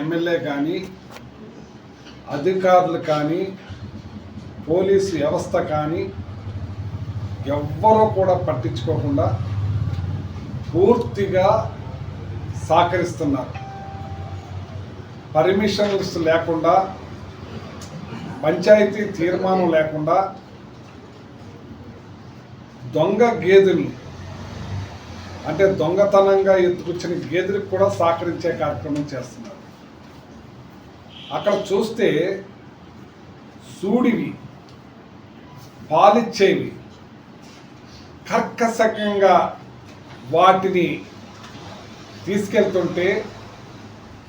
MLA కానీ అధికారులు కానీ పోలీసు వ్యవస్థ కానీ ఎవ్వరూ కూడా పట్టించుకోకుండా పూర్తిగా సహకరిస్తున్నారు. పర్మిషన్స్ లేకుండా పంచాయతీ తీర్మానం లేకుండా దొంగ గేదెలు అంటే దొంగతనంగా ఎత్తుకొచ్చిన గేదెలకు కూడా సహకరించే కార్యక్రమం చేస్తున్నారు. అక్కడ చూస్తే సూడివి పాలిచ్చేవి కర్కశకంగా వాటిని తీసుకెళ్తుంటే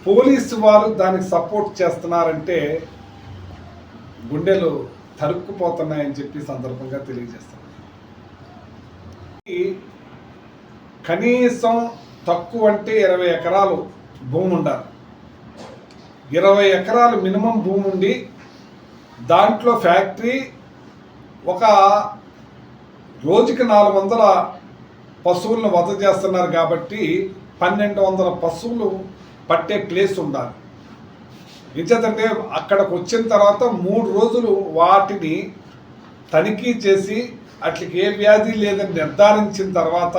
పోలీసు వారు దానికి సపోర్ట్ చేస్తున్నారంటే గుండెలు తరుక్కుపోతున్నాయని చెప్పి సందర్భంగా తెలియజేస్తున్నారు. ఈ కనీసం తక్కువ అంటే ఇరవై ఎకరాలు భూమి ఉండాలి ఇరవై ఎకరాలు మినిమం భూమి ఉండి దాంట్లో ఫ్యాక్టరీ ఒక రోజుకి నాలుగు వందల పశువులను వధ చేస్తున్నారు కాబట్టి పన్నెండు వందల పశువులు పట్టే ప్లేస్ ఉండాలి. నిజంటే అక్కడికి వచ్చిన తర్వాత మూడు రోజులు వాటిని తనిఖీ చేసి అట్లకి ఏ వ్యాధి లేదని నిర్ధారించిన తర్వాత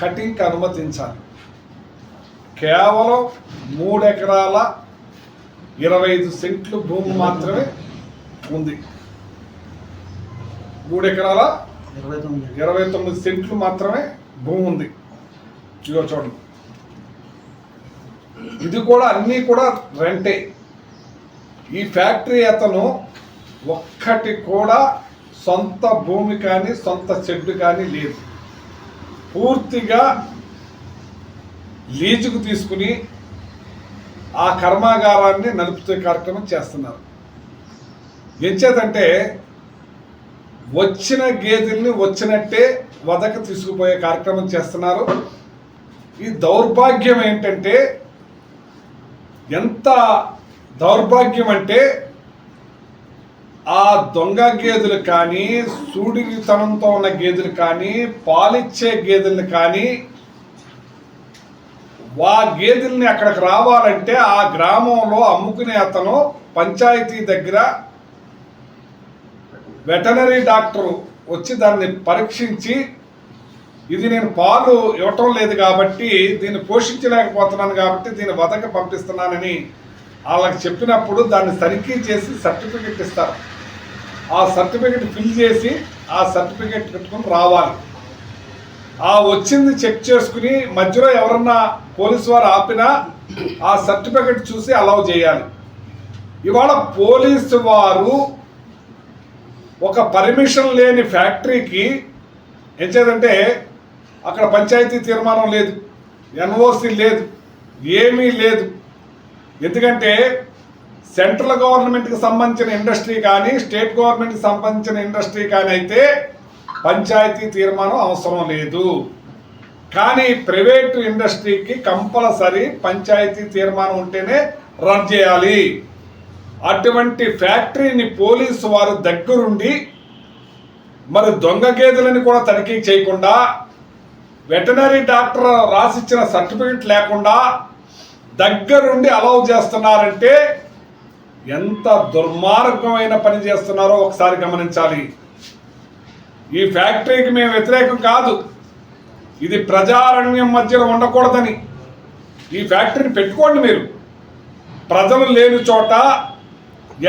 కటింగ్కి అనుమతించాలి. కేవలం మూడు ఎకరాల ఇరవై ఐదు సెంట్లు భూమి మాత్రమే ఉంది. మూడు ఎకరాల ఇరవై తొమ్మిది ఇరవై తొమ్మిది సెంట్లు మాత్రమే భూమి ఉంది. ఇదో చూడండి. ఇది కూడా అన్నీ కూడా రెంటే. ఈ ఫ్యాక్టరీ అతను ఒక్కటి కూడా సొంత భూమి కానీ సొంత షెడ్ కానీ లేదు. పూర్తిగా లీజుకు తీసుకుని ఆ కర్మాగారాన్ని నడుపుతే కార్యక్రమం చేస్తున్నారు. ఎంచేదంటే వచ్చిన గేదెల్ని వచ్చినట్టే వదకు తీసుకుపోయే కార్యక్రమం చేస్తున్నారు. ఈ దౌర్భాగ్యం ఏంటంటే ఎంత దౌర్భాగ్యం అంటే ఆ దొంగ గేదెలు కానీ సూడితనంతో ఉన్న గేదెలు కానీ పాలిచ్చే గేదెలు కానీ ఆ గేదెల్ని అక్కడికి రావాలంటే ఆ గ్రామంలో అమ్ముకునే అతను పంచాయతీ దగ్గర వెటనరీ డాక్టర్ వచ్చి దాన్ని పరీక్షించి ఇది నేను పాలు ఇవ్వటం లేదు కాబట్టి దీన్ని పోషించలేకపోతున్నాను కాబట్టి దీన్ని వదక పంపిస్తున్నానని వాళ్ళకి చెప్పినప్పుడు దాన్ని తనిఖీ చేసి సర్టిఫికెట్ ఇస్తారు. ఆ సర్టిఫికెట్ ఫిల్ చేసి ఆ సర్టిఫికెట్ పెట్టుకుని రావాలి. ఆ వచ్చింది చెక్ చేసుకుని మధ్యలో ఎవరన్నా పోలీసు వారు ఆపినా ఆ సర్టిఫికెట్ చూసి అలౌ చేయాలి. ఇవాళ పోలీసు వారు ఒక పర్మిషన్ లేని ఫ్యాక్టరీకి ఏం చేదంటే అక్కడ పంచాయతీ తీర్మానం లేదు ఎన్ఓసి లేదు ఏమీ లేదు. ఎందుకంటే సెంట్రల్ గవర్నమెంట్కి సంబంధించిన ఇండస్ట్రీ కానీ స్టేట్ గవర్నమెంట్కి సంబంధించిన ఇండస్ట్రీ కానీ అయితే పంచాయతీ తీర్మానం అవసరం లేదు. కానీ ప్రైవేటు ఇండస్ట్రీకి కంపల్సరీ పంచాయతీ తీర్మానం ఉంటేనే రన్ చేయాలి. అటువంటి ఫ్యాక్టరీని పోలీసు వారు దగ్గరుండి మరి దొంగ గేదెలని కూడా తనిఖీ చేయకుండా వెటనరీ డాక్టర్ రాసిచ్చిన సర్టిఫికెట్ లేకుండా దగ్గరుండి అలౌ చేస్తున్నారంటే ఎంత దుర్మార్గమైన పని చేస్తున్నారో ఒకసారి గమనించాలి. ఈ ఫ్యాక్టరీకి మేము వ్యతిరేకం కాదు. ఇది ప్రజారణ్యం మధ్యలో ఉండకూడదని. ఈ ఫ్యాక్టరీని పెట్టుకోండి మీరు. ప్రజలు లేని చోట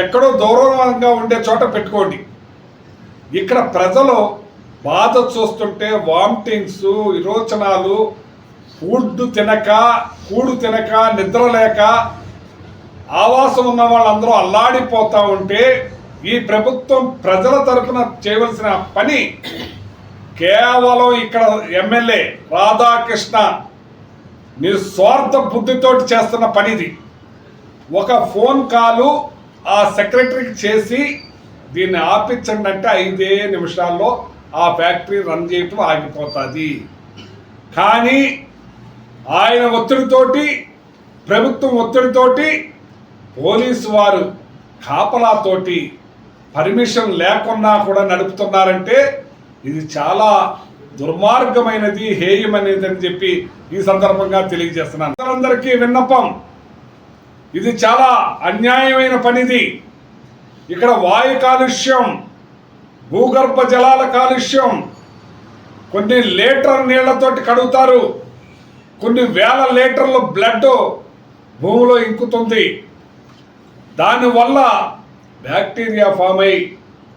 ఎక్కడో దూరంగా ఉండే చోట పెట్టుకోండి. ఇక్కడ ప్రజలు బాధ చూస్తుంటే వామిటింగ్స్ విరోచనాలు ఫుడ్ తినక కూడు తినక నిద్ర లేక ఆవాసం ఉన్న వాళ్ళందరూ అల్లాడిపోతూ ఉంటే ఈ ప్రభుత్వం ప్రజల తరపున చేయవలసిన పని కేవలం ఇక్కడ ఎమ్మెల్యే రాధాకృష్ణ నిస్వార్థ బుద్ధితోటి చేస్తున్న పనిది ఒక ఫోన్ కాలు ఆ సెక్రటరీకి చేసి దీన్ని ఆపించండి అంటే ఐదే నిమిషాల్లో ఆ ఫ్యాక్టరీ రన్ చేయటం ఆగిపోతుంది. కానీ ఆయన ఒత్తిడితోటి ప్రభుత్వం ఒత్తిడితోటి పోలీసు వారు కాపలాతోటి పర్మిషన్ లేకున్నా కూడా నడుపుతున్నారంటే ఇది చాలా దుర్మార్గమైనది హేయమైనది అని చెప్పి ఈ సందర్భంగా తెలియజేస్తున్నాను. అందరికీ విన్నపం. ఇది చాలా అన్యాయమైన పనిది. ఇక్కడ వాయు కాలుష్యం భూగర్భ జలాల కాలుష్యం కొన్ని లీటర్ నీళ్ళతోటి కడుగుతారు. కొన్ని వేల లీటర్ల బ్లడ్ భూమిలో ఇంకుతుంది. దానివల్ల బ్యాక్టీరియా ఫామ్ అయి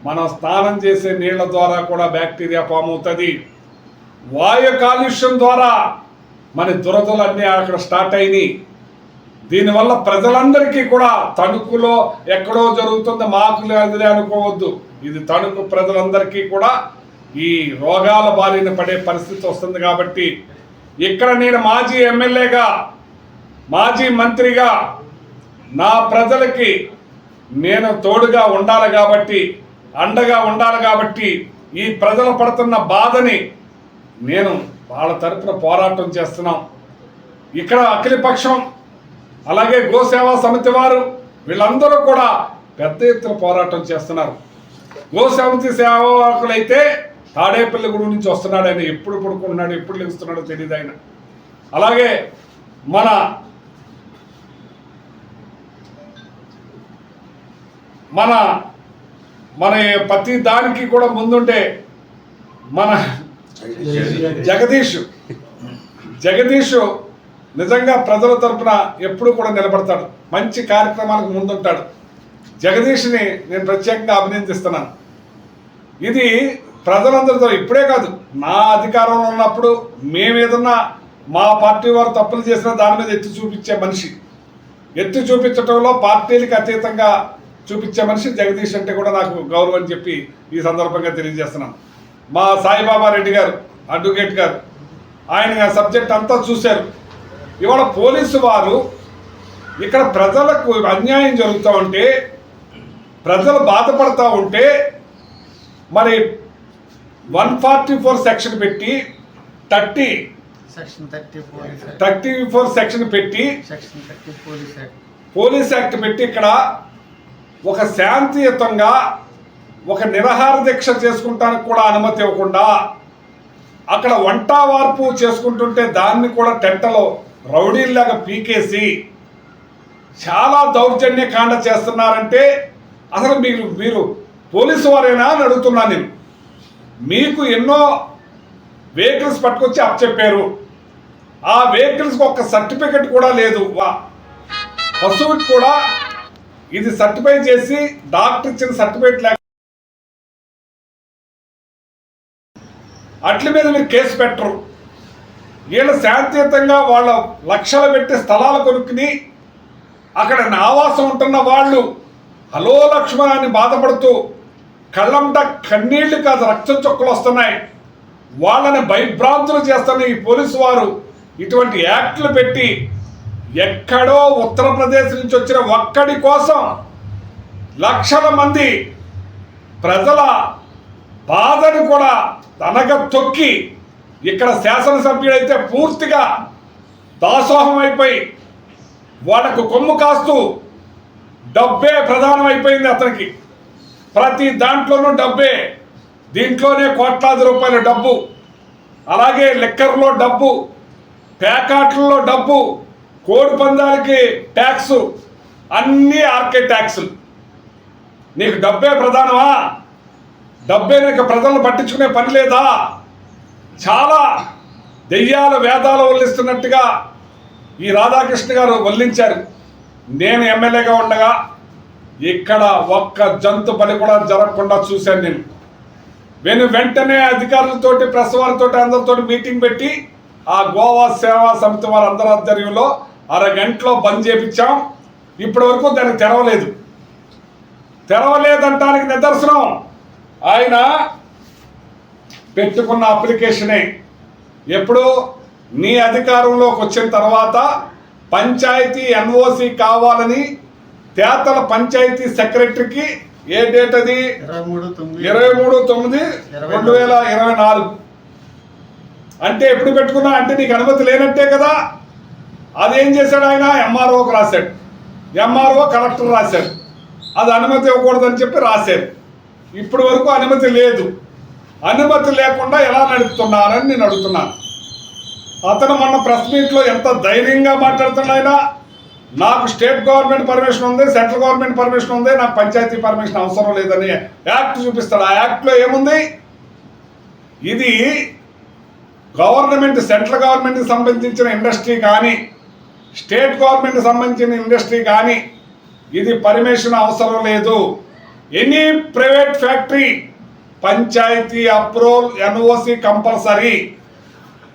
మనం స్నానం చేసే నీళ్ళ ద్వారా కూడా బ్యాక్టీరియా ఫామ్ అవుతుంది. వాయు కాలుష్యం ద్వారా మన దురదలన్నీ అక్కడ స్టార్ట్ అయినాయి. దీనివల్ల ప్రజలందరికీ కూడా తణుకులో ఎక్కడో జరుగుతుంది మాకు లేదులే అనుకోవద్దు. ఇది తణుకు ప్రజలందరికీ కూడా ఈ రోగాల బారిన పడే పరిస్థితి వస్తుంది కాబట్టి ఇక్కడ నేను మాజీ ఎమ్మెల్యేగా మాజీ మంత్రిగా నా ప్రజలకి నేను తోడుగా ఉండాలి కాబట్టి అండగా ఉండాలి కాబట్టి ఈ ప్రజలు పడుతున్న బాధని నేను వాళ్ళ తరఫున పోరాటం చేస్తున్నాం. ఇక్కడ అఖిలపక్షం అలాగే గోసేవా సమితి వారు వీళ్ళందరూ కూడా పెద్ద ఎత్తున పోరాటం చేస్తున్నారు. గోసమితి సేవకులైతే తాడేపల్లిగూడు నుంచి వస్తున్నాడు ఆయన. ఎప్పుడు పడుకుంటున్నాడు ఎప్పుడు లెగుస్తున్నాడో తెలియదు ఆయన. అలాగే మన మన మన ప్రతి దానికి కూడా ముందుంటే మన జగదీష్. జగదీష్ నిజంగా ప్రజల తరపున ఎప్పుడు కూడా నిలబడతాడు. మంచి కార్యక్రమాలకు ముందుంటాడు. జగదీష్ని నేను ప్రత్యేకంగా అభినందిస్తున్నాను. ఇది ప్రజలందరితో ఇప్పుడే కాదు నా అధికారంలో ఉన్నప్పుడు మేమేదన్నా మా పార్టీ వారు తప్పులు చేసినా దాని మీద ఎత్తి చూపించే మనిషి. ఎత్తి చూపించడంలో పార్టీలకు అతీతంగా చూపించే మనిషి జగదీష్ అంటే కూడా నాకు గౌరవం అని చెప్పి ఈ సందర్భంగా తెలియజేస్తున్నాను. మా సాయిబాబా రెడ్డి గారు అడ్వకేట్ గారు ఆయన సబ్జెక్ట్ అంతా చూశారు. ఇవాళ పోలీసు వారు ఇక్కడ ప్రజలకు అన్యాయం జరుగుతూ ఉంటే ప్రజలు బాధపడతా ఉంటే మరి వన్ ఫార్టీ ఫోర్ సెక్షన్ పెట్టి thirty section thirty four section పెట్టి పోలీస్ యాక్ట్ పెట్టి ఇక్కడ ఒక శాంతియుతంగా ఒక నిరహార దీక్ష చేసుకుంటానికి కూడా అనుమతి ఇవ్వకుండా అక్కడ వంట వార్పు చేసుకుంటుంటే దాన్ని కూడా టెంటలో రౌడీల్లాగా పీకేసి చాలా దౌర్జన్య కాండ చేస్తున్నారంటే అసలు మీరు మీరు పోలీసు వారేనా అని అడుగుతున్నాను నేను. మీకు ఎన్నో వెహికల్స్ పట్టుకొచ్చి అప్పచెప్పారు. ఆ వెహికల్స్కి ఒక సర్టిఫికెట్ కూడా లేదు. పశువుకి కూడా ఇది సర్టిఫై చేసి డాక్టర్ ఇచ్చిన సర్టిఫికేట్ లేక అట్ల మీద మీరు కేసు పెట్టరు. వీళ్ళు శాంతియుతంగా వాళ్ళ లక్షలు పెట్టి స్థలాలు కొనుక్కుని అక్కడ ఆవాసం ఉంటున్న వాళ్ళు హలో లక్ష్మణ అని బాధపడుతూ కళ్ళంట కన్నీళ్ళు కాదు రక్తం చొక్కలు వస్తున్నాయి. వాళ్ళని భయభ్రాంతులు చేస్తున్న ఈ పోలీసు వారు ఇటువంటి యాక్ట్లు పెట్టి ఎక్కడో ఉత్తరప్రదేశ్ నుంచి వచ్చిన ఒక్కడి కోసం లక్షల మంది ప్రజల బాధను కూడా తనగ తొక్కి ఇక్కడ శాసనసభ్యుడైతే పూర్తిగా దాసోహం అయిపోయి వాళ్ళకు కొమ్ము కాస్తూ డబ్బే ప్రధానం అయిపోయింది అతనికి. ప్రతి దాంట్లోనూ డబ్బే దీంట్లోనే కోట్లాది రూపాయల డబ్బు అలాగే లిక్కర్లో డబ్బు ప్యాకాట్లలో డబ్బు కోడి పందాలకి ట్యాక్స్ అన్నీ ఆర్కే ట్యాక్సులు. నీకు డబ్బే ప్రధానమా? డబ్బే నీకు ప్రజలను పట్టించుకునే పని లేదా? చాలా దెయ్యాల వేదాలు వల్లిస్తున్నట్టుగా ఈ రాధాకృష్ణ గారు వల్లించారు. నేను ఎమ్మెల్యేగా ఉండగా ఇక్కడ ఒక్క జంతు పని కూడా జరగకుండా చూశాను నేను. నేను వెంటనే అధికారులతోటి ప్రెస్ వారితోటి అందరితోటి మీటింగ్ పెట్టి ఆ గోవా సేవా సమితి వారి అందరి ఆధ్వర్యంలో అరగంటలో బంద్ చేపించాం. ఇప్పటి వరకు దానికి తెరవలేదు. తెరవలేదంటానికి నిదర్శనం. ఆయన పెట్టుకున్న అప్లికేషనే. ఎప్పుడు? నీ అధికారంలోకి వచ్చిన తర్వాత పంచాయతీ ఎన్ఓసి కావాలని తేతల పంచాయతీ సెక్రటరీకి ఏ డేట్ అది? ఇరవై మూడు తొమ్మిది. రెండు వేల ఇరవై నాలుగు. అంటే ఎప్పుడు పెట్టుకున్నా అంటే నీకు అనుమతి లేనట్టే కదా. అదేం చేశాడు ఆయన? ఎంఆర్ఓకి రాశాడు. ఎంఆర్ఓ కలెక్టర్ రాశాడు. అది అనుమతి ఇవ్వకూడదని చెప్పి రాశారు. ఇప్పటి వరకు అనుమతి లేదు. అనుమతి లేకుండా ఎలా నడుపుతున్నారని నేను అడుగుతున్నాను. అతను మొన్న ప్రెస్ మీట్లో ఎంత ధైర్యంగా మాట్లాడుతున్నాయినా నాకు స్టేట్ గవర్నమెంట్ పర్మిషన్ ఉంది సెంట్రల్ గవర్నమెంట్ పర్మిషన్ ఉంది నాకు పంచాయతీ పర్మిషన్ అవసరం లేదని యాక్ట్ చూపిస్తాడు. ఆ యాక్ట్లో ఏముంది? ఇది గవర్నమెంట్ సెంట్రల్ గవర్నమెంట్కి సంబంధించిన ఇండస్ట్రీ కానీ స్టేట్ గవర్నమెంట్కి సంబంధించిన ఇండస్ట్రీ కానీ ఇది పర్మిషన్ అవసరం లేదు. Any private factory panchayat approval NOC compulsory.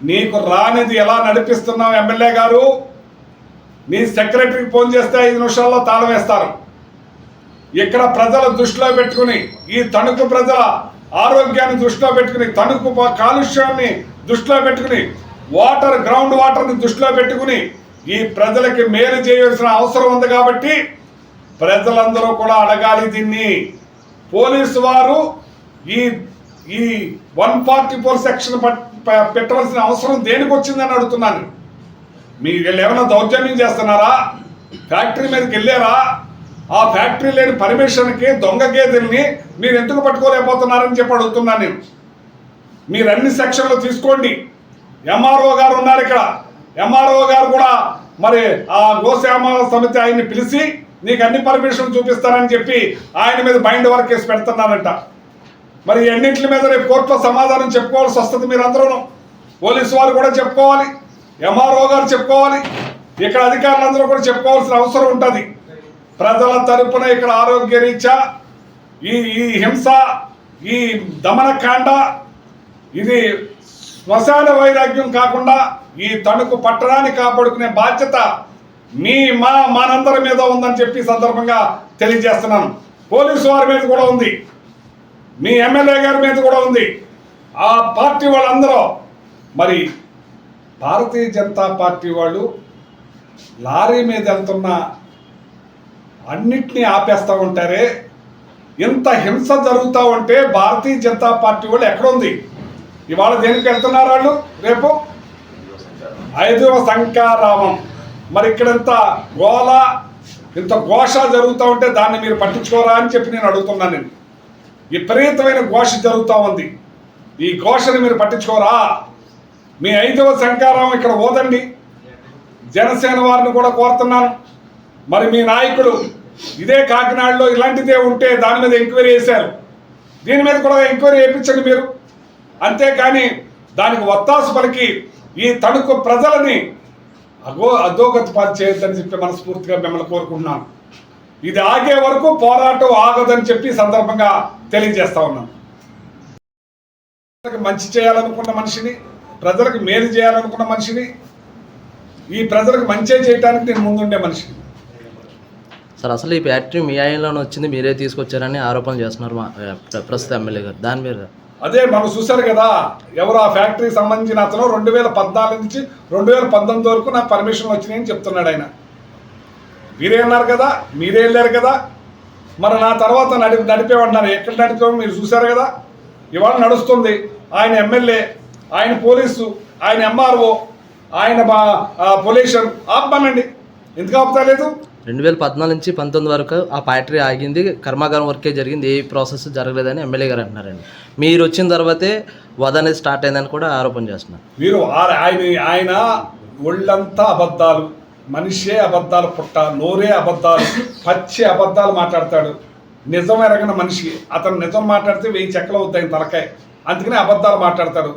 నీకు రానిది ఎలా నడిపిస్తున్నావు ఎమ్మెల్యే గారు? నీ సెక్రటరీకి ఫోన్ చేస్తే ఐదు నిమిషాల్లో తాళం వేస్తారు. ఇక్కడ ప్రజల దృష్టిలో పెట్టుకుని ఈ తణుకు ప్రజల ఆరోగ్యాన్ని దృష్టిలో పెట్టుకుని తణుకు కాలుష్యాన్ని దృష్టిలో పెట్టుకుని వాటర్ గ్రౌండ్ వాటర్ని దృష్టిలో పెట్టుకుని ఈ ప్రజలకి మేలు చేయాల్సిన అవసరం ఉంది కాబట్టి ప్రజలందరూ కూడా అడగాలి దీన్ని. పోలీసు వారు ఈ ఈ వన్ ఫార్టీ ఫోర్ సెక్షన్ పెట్టవలసిన అవసరం దేనికి వచ్చిందని అడుగుతున్నాను. మీరు వీళ్ళు ఏమైనా దౌర్జన్యం చేస్తున్నారా? ఫ్యాక్టరీ మీదకి వెళ్ళారా? ఆ ఫ్యాక్టరీ లేని పర్మిషన్కి దొంగ గేదెల్ని మీరు ఎందుకు పట్టుకోలేకపోతున్నారని చెప్పి అడుగుతున్నాను నేను. మీరు అన్ని సెక్షన్లు తీసుకోండి. ఎంఆర్ఓ గారు ఉన్నారు ఇక్కడ. ఎంఆర్ఓ గారు కూడా మరి ఆ గోశ్యామ సమితి ఆయన్ని పిలిచి నీకు అన్ని పర్మిషన్ చూపిస్తానని చెప్పి ఆయన మీద బైండ్ వర్క్ కేసు పెడుతున్నారంట. మరి ఎన్నింటి మీద రేపు కోర్టులో సమాధానం చెప్పుకోవాల్సి వస్తుంది మీరందరూ పోలీసు వారు కూడా చెప్పుకోవాలి. ఎంఆర్ఓ గారు చెప్పుకోవాలి. ఇక్కడ అధికారులందరూ కూడా చెప్పుకోవాల్సిన అవసరం ఉంటుంది. ప్రజల తరపున ఇక్కడ ఆరోగ్య రీత్యా ఈ ఈ హింస ఈ దమనకాండ ఇది శ్మశాన వైరాగ్యం కాకుండా ఈ తణుకు పట్టణాన్ని కాపాడుకునే బాధ్యత మీ మా మనందరి మీద ఉందని చెప్పి సందర్భంగా తెలియజేస్తున్నాను. పోలీసు వారి మీద కూడా ఉంది. మీ ఎమ్మెల్యే గారి మీద కూడా ఉంది. ఆ పార్టీ వాళ్ళందరూ మరి భారతీయ జనతా పార్టీ వాళ్ళు లారీ మీద వెళ్తున్న అన్నిటినీ ఆపేస్తూ ఉంటారే. ఇంత హింస జరుగుతూ ఉంటే భారతీయ జనతా పార్టీ వాళ్ళు ఎక్కడుంది ఇవాళ దేనికి వెళ్తున్నారు వాళ్ళు? రేపు? ఐదవ శంకారామం మరి ఇక్కడ ఇంత గోల ఇంత ఘోష జరుగుతూ ఉంటే దాన్ని మీరు పట్టించుకోరా అని చెప్పి నేను అడుగుతున్నాను నేను. విపరీతమైన ఘోష జరుగుతూ ఉంది. ఈ ఘోషని మీరు పట్టించుకోరా? మీ ఐదవ శంకారామం ఇక్కడ ఓదండి. జనసేన వారిని కూడా కోరుతున్నాను. మరి మీ నాయకుడు ఇదే కాకినాడలో ఇలాంటిదే ఉంటే దాని మీద ఎంక్వైరీ చేశారు. దీని మీద కూడా ఎంక్వైరీ చేయించండి మీరు. అంతేకాని దానికి ఒత్తాసు పలికి ఈ తణుకు ప్రజలని అగో అధోగతి పాలు చేయొద్దని చెప్పి మనస్ఫూర్తిగా మిమ్మల్ని కోరుకుంటున్నాను. ఇది ఆగే వరకు పోరాటం ఆగదని చెప్పి సందర్భంగా తెలియజేస్తా ఉన్నాను. ప్రజలకు మంచి చేయాలనుకున్న మనిషిని ప్రజలకు మేలు చేయాలనుకున్న మనిషిని ఈ ప్రజలకు మంచి చేయడానికి నేను ముందుండే మనిషిని. సార్ అసలు ఈ ఫ్యాక్టరీ మీ ఆయనలోనే వచ్చింది మీరే తీసుకొచ్చారని ఆరోపణలు చేస్తున్నారు మా ప్రస్తుత ఎమ్మెల్యే గారు. దాని మీద అదే మనం చూశారు కదా ఎవరు ఆ ఫ్యాక్టరీ సంబంధించిన అతను? రెండు వేల పద్నాలుగు నుంచి రెండు వేల పంతొమ్మిది వరకు నాకు పర్మిషన్ వచ్చినాయని చెప్తున్నాడు ఆయన. మీరే అన్నారు కదా మీరే వెళ్ళారు కదా. మరి నా తర్వాత నడి నడిపేమన్నారు ఎక్కడ నడిపామో మీరు చూశారు కదా. ఇవాళ నడుస్తుంది. ఆయన ఎమ్మెల్యే ఆయన పోలీసు ఆయన ఎంఆర్ఓ ఆయన పొల్యూషన్. ఆపమనండి. ఎందుకు ఆపుతలేదు? రెండు వేల పద్నాలుగు నుంచి పంతొమ్మిది వరకు ఆ ఫ్యాక్టరీ ఆగింది. కర్మాగారం వర్కే జరిగింది. ఏ ప్రాసెస్ జరగలేదని ఎమ్మెల్యే గారు అంటున్నారండి. మీరు వచ్చిన తర్వాతే వద అనేది స్టార్ట్ అయిందని కూడా ఆరోపణ చేస్తున్నారు. మీరు ఆయన ఆయన ఒళ్ళంతా అబద్ధాలు మనిషే అబద్ధాలు పుట్ట నోరే అబద్ధాలు పచ్చి అబద్ధాలు మాట్లాడతాడు. నిజం ఎరగిన మనిషి. అతను నిజం మాట్లాడితే వెయ్యి చెక్కలు అవుతాయి తలకాయ. అందుకనే అబద్ధాలు మాట్లాడతాడు.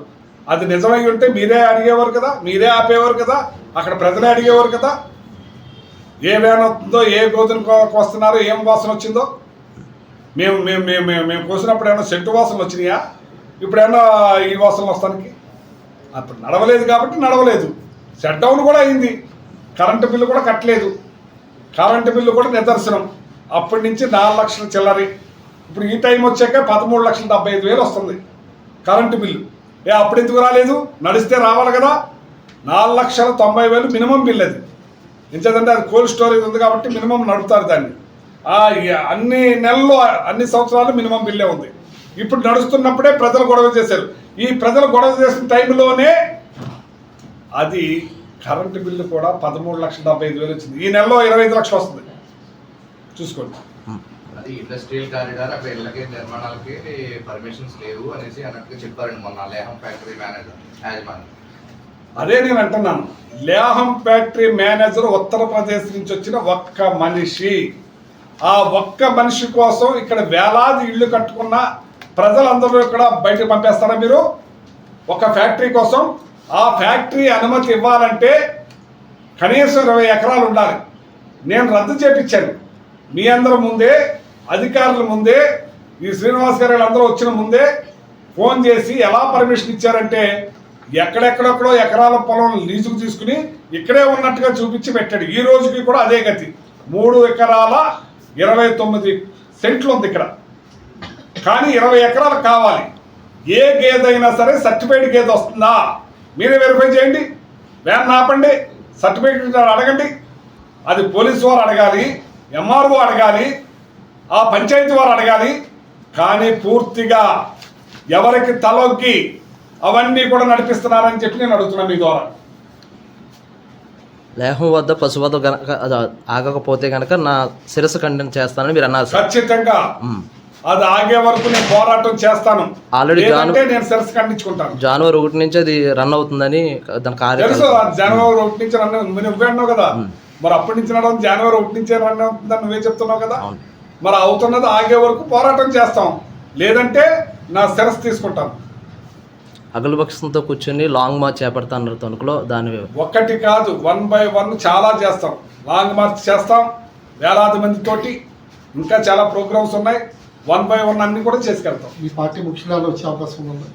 అది నిజమై ఉంటే మీరే అడిగేవారు కదా మీరే ఆపేవారు కదా అక్కడ ప్రజలే అడిగేవారు కదా ఏ వ్యాన్ వస్తుందో ఏ గోధుమ వస్తున్నారో ఏం వాసన వచ్చిందో? మేము మేము మేము మేము మేము కోసినప్పుడు ఏమైనా సెంటు వాసనలు వచ్చినాయా? ఇప్పుడైనా ఈ వాసనలు వస్తానికి? అప్పుడు నడవలేదు కాబట్టి నడవలేదు. షట్ డౌన్ కూడా అయింది. కరెంటు బిల్లు కూడా కట్టలేదు. కరెంటు బిల్లు కూడా నిదర్శనం. అప్పటి నుంచి నాలుగు లక్షల చిల్లరి. ఇప్పుడు ఈ టైం వచ్చాక పదమూడు లక్షల డెబ్బై ఐదు వేలు వస్తుంది కరెంటు బిల్లు. ఏ అప్పుడు ఎందుకు రాలేదు? నడిస్తే రావాలి కదా. నాలుగు లక్షల తొంభై వేలు మినిమం బిల్ అది. ఎంచేదంటే అది కోల్డ్ స్టోరేజ్ ఉంది కాబట్టి మినిమం నడుపుతారు దాన్ని. అన్ని నెలల్లో అన్ని సంవత్సరాలు మినిమం బిల్లే ఉంది. ఇప్పుడు నడుస్తున్నప్పుడే ప్రజలు గొడవ చేశారు. ఈ ప్రజలు గొడవ చేసిన టైంలోనే అది కరెంటు బిల్లు కూడా పదమూడు లక్షల డెబ్బై ఐదు వేలు వచ్చింది. ఈ నెలలో ఇరవై ఐదు లక్షలు వస్తుంది. చూసుకోండి. అది ఇండస్ట్రియల్ కారిడార్ అక్కడ ఇళ్ళకి నిర్మాణాలకి పర్మిషన్స్ లేవు అనేసి అన్నట్టుగా చెప్పారండి మొన్న లేహం ఫ్యాక్టరీ మేనేజర్ యాజమాన్యం అదే నేను అంటున్నాను. లేహం ఫ్యాక్టరీ మేనేజర్ ఉత్తరప్రదేశ్ నుంచి వచ్చిన ఒక్క మనిషి. ఆ ఒక్క మనిషి కోసం ఇక్కడ వేలాది ఇళ్ళు కట్టుకున్న ప్రజలందరూ ఇక్కడ బయటకు పంపేస్తారా మీరు? ఒక ఫ్యాక్టరీ కోసం. ఆ ఫ్యాక్టరీ అనుమతి ఇవ్వాలంటే కనీసం ఇరవై ఎకరాలు ఉండాలి. నేను రద్దు చేపించాను. మీ అందరి ముందే అధికారుల ముందే ఈ శ్రీనివాస్ గారు అందరూ వచ్చిన ముందే ఫోన్ చేసి ఎలా పర్మిషన్ ఇచ్చారంటే ఎక్కడెక్కడెక్కడో ఎకరాల పొలం లీజుకు తీసుకుని ఇక్కడే ఉన్నట్టుగా చూపించి పెట్టాడు. ఈ రోజుకి కూడా అదే గతి. మూడు ఎకరాల ఇరవై తొమ్మిది సెంట్లు ఉంది ఇక్కడ. కానీ ఇరవై ఎకరాలు కావాలి. ఏ గేదైనా సరే సర్టిఫైడ్ గేదె వస్తుందా? మీరే వెరిఫై చేయండి. వ్యాన్ ఆపండి. సర్టిఫికేట్ అడగండి. అది పోలీసు వారు అడగాలి ఎంఆర్ఓ అడగాలి ఆ పంచాయతీ వారు అడగాలి. కానీ పూర్తిగా ఎవరికి తలొగ్గి అవన్నీ కూడా నడిపిస్తున్నారని చెప్పి నేను అడుగుతున్నాను మీ ద్వారా. లేహం వద్ద పశువధ గనక ఆగకపోతే గనక నా శిరస్సు ఖండన చేస్తానని మీరు అన్నారు ఖచ్చితంగా. అది ఆగే వరకు నేను పోరాటం చేస్తాను. లేదంటే నేను శిరస్సు ఖండించుకుంటాను. జనవరి ఒకటి నుంచి అది రన్ అవుతుందని దాని కార్యక్రమం. జనవరి ఒకటి నుంచి రన్ అవుతుంది నువ్వే అన్నావు కదా. మరి అప్పటి నుంచి నడవడం జనవరి ఒకటి నుంచే రన్ అవుతుందని నువ్వే చెప్తున్నావు కదా. మరి అవుతున్నది ఆగే వరకు పోరాటం చేస్తాం. లేదంటే నా శిరస్సు తీసుకుంటాను. అగలపక్షంతో కూర్చొని లాంగ్ మార్చ్ చేపడతాన్నారు తణుకులో దాని ఒక్కటి కాదు వన్ బై వన్ చాలా చేస్తాం. లాంగ్ మార్చ్ చేస్తాం వేలాది మంది తోటి ఇంకా చాలా ప్రోగ్రామ్స్ ఉన్నాయి. వన్ బై వన్ అన్ని కూడా చేసుకెళ్తాం. మీ పార్టీ ముఖ్యురాలు వచ్చే అవకాశం ఉంది?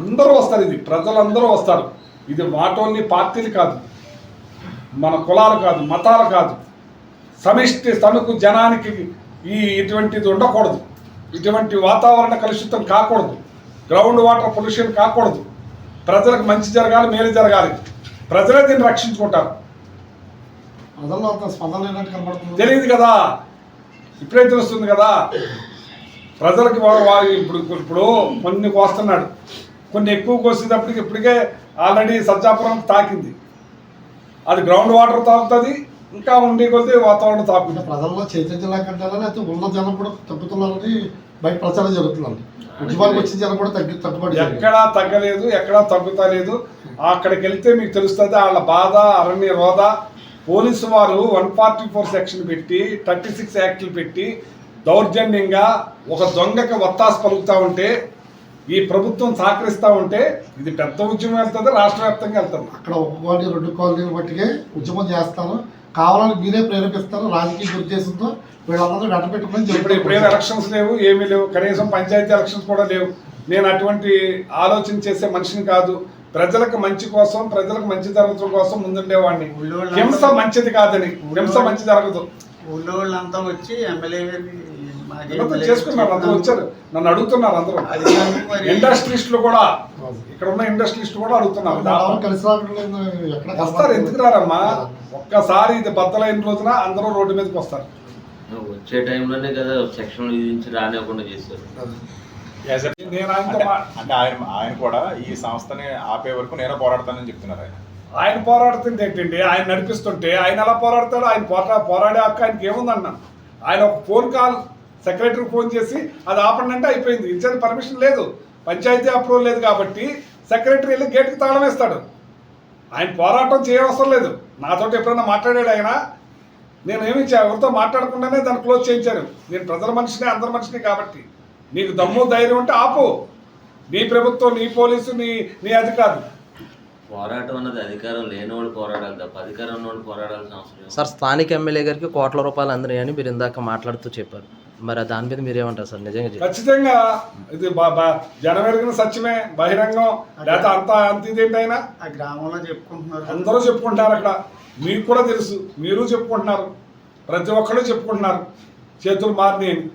అందరూ వస్తారు ఇది. ప్రజలందరూ వస్తారు. ఇది ఓన్లీ పార్టీలు కాదు మన కులాలు కాదు మతాలు కాదు. సమిష్టి తణుకు జనానికి ఈ ఇటువంటిది ఉండకూడదు. ఇటువంటి వాతావరణ కలుషితం కాకూడదు. గ్రౌండ్ వాటర్ పొల్యూషన్ కాకూడదు. ప్రజలకు మంచి జరగాలి మేలు జరగాలి. ప్రజలే దీన్ని రక్షించుకుంటారు. ప్రజల్లో అంత స్పందన లేనట్టు కనబడుతుంది. తెలియదు కదా. ఇప్పుడే తెలుస్తుంది కదా. ప్రజలకి వా- వా- ఇప్పుడు ఇప్పుడు కొన్ని కోస్తున్నాడు. కొన్ని ఎక్కువ కోసేటప్పటికి ఇప్పటికే ఆల్రెడీ సజ్జాపురం తాకింది. అది గ్రౌండ్ వాటర్ తాకుతుంది ఇంకా ఉండే కొద్దీ వాతావరణం అంటే తాకుతుంది ప్రజల్లో చైతన్యం అయితే ఉన్న జనం కూడా తగ్గుతున్నారని బయట ప్రచారం జరుగుతుందండి. ఉద్యమానికి వచ్చిన జనం కూడా తగ్గి తగ్గుబడి. ఎక్కడా తగ్గలేదు ఎక్కడా తగ్గుతలేదు అక్కడికి వెళ్తే మీకు తెలుస్తుంది వాళ్ళ బాధ అరణ్య రోధ. పోలీసు వారు వన్ ఫార్టీ ఫోర్ సెక్షన్ పెట్టి థర్టీ సిక్స్ యాక్ట్లు పెట్టి దౌర్జన్యంగా ఒక దొంగకి ఒత్తాసు పలుకుతా ఉంటే ఈ ప్రభుత్వం సహకరిస్తూ ఉంటే ఇది పెద్ద ఉద్యమం వెళ్తుంది రాష్ట్ర వ్యాప్తంగా వెళ్తుంది. అక్కడ ఒక కాలనీ రెండు కాలనీలు బట్టికే ఉద్యమం చేస్తాను. కావాలని మీరే ప్రేరేపిస్తారు రాజకీయ దురుద్దేశంతో వీళ్ళందరూ వెంట పెట్టుకుని ఇప్పుడు ఇప్పుడేం ఎలక్షన్స్ లేవు ఏమీ లేవు. కనీసం పంచాయతీ ఎలక్షన్స్ కూడా లేవు. నేను అటువంటి ఆలోచన చేసే మనిషిని కాదు. ప్రజలకు మంచి కోసం ప్రజలకు మంచి జరగడం కోసం ముందుండేవాడిని. హింస మంచిది కాదని. హింస మంచి జరగదు. ఊళ్ళో వాళ్ళంతా వచ్చి ఎమ్మెల్యే చేసుకున్నారు అందరూ వచ్చారు. నన్ను అడుగుతున్నారు అందరూ. ఇండస్ట్రీస్టులు కూడా ఇక్కడ ఉన్న ఇండస్ట్రీస్టులు కూడా అడుగుతున్నారు. వస్తారు ఎందుకు రారమ్మా? ఒక్కసారి ఇది బద్దలైన రోజున అందరూ రోడ్డు మీదకి వస్తారు. వచ్చే టైంలోనే కదా సెక్షన్ విధించి రానివ్వకుండా చేశారు. నేను ఆయనతో అంటే ఆయన ఆయన కూడా ఈ సంస్థని ఆపే వరకు నేను పోరాడతానని చెప్తున్నారు ఆయన. ఆయన పోరాడుతుంది ఏంటండి? ఆయన నడిపిస్తుంటే ఆయన ఎలా పోరాడతాడు? ఆయన పోరా పోరాడే హక్కు ఆయనకి ఏముందన్న? ఆయన ఒక ఫోన్ కాల్ సెక్రటరీకి ఫోన్ చేసి అది ఆపండి అంటే అయిపోయింది. ఇచ్చేది పర్మిషన్ లేదు. పంచాయతీ అప్రూవల్ లేదు కాబట్టి సెక్రటరీ వెళ్ళి గేట్కి తాళం వేస్తాడు. ఆయన పోరాటం చేయవసరం లేదు. నాతోటి ఎప్పుడైనా మాట్లాడాడు ఆయన? నేను ఏమి ఎవరితో మాట్లాడకుండానే దాన్ని క్లోజ్ చేయించాను నేను ప్రజల మనిషిని అందరి మనిషిని కాబట్టి. నీకు దమ్ము ధైర్యం ఉంటే ఆపు. నీ ప్రభుత్వం నీ పోలీసు నీ నీ అధికారులు. పోరాటం అన్నది అధికారం లేనివాడు పోరాడాలి తప్ప అధికారం ఉన్నవాడు పోరాడాల్సిన అవసరం. సార్ స్థానిక ఎమ్మెల్యే గారికి కోట్ల రూపాయలు అందినాయని మీరు ఇందాక మాట్లాడుతూ చెప్పారు. మరి దాని మీద మీరు ఏమంటారు సార్? నిజంగా. ఖచ్చితంగా. ఇది బా- బా- జనవరిగిన సత్యమే బహిరంగం లేకపోతే అంత అంత ఇదేంటైనా? ఆ గ్రామంలో చెప్పుకుంటున్నారు. అందరూ చెప్పుకుంటారు అక్కడ. మీకు కూడా తెలుసు. మీరు చెప్పుకుంటున్నారు. ప్రతి ఒక్కళ్ళు చెప్పుకుంటున్నారు. చేతులు మారినాయి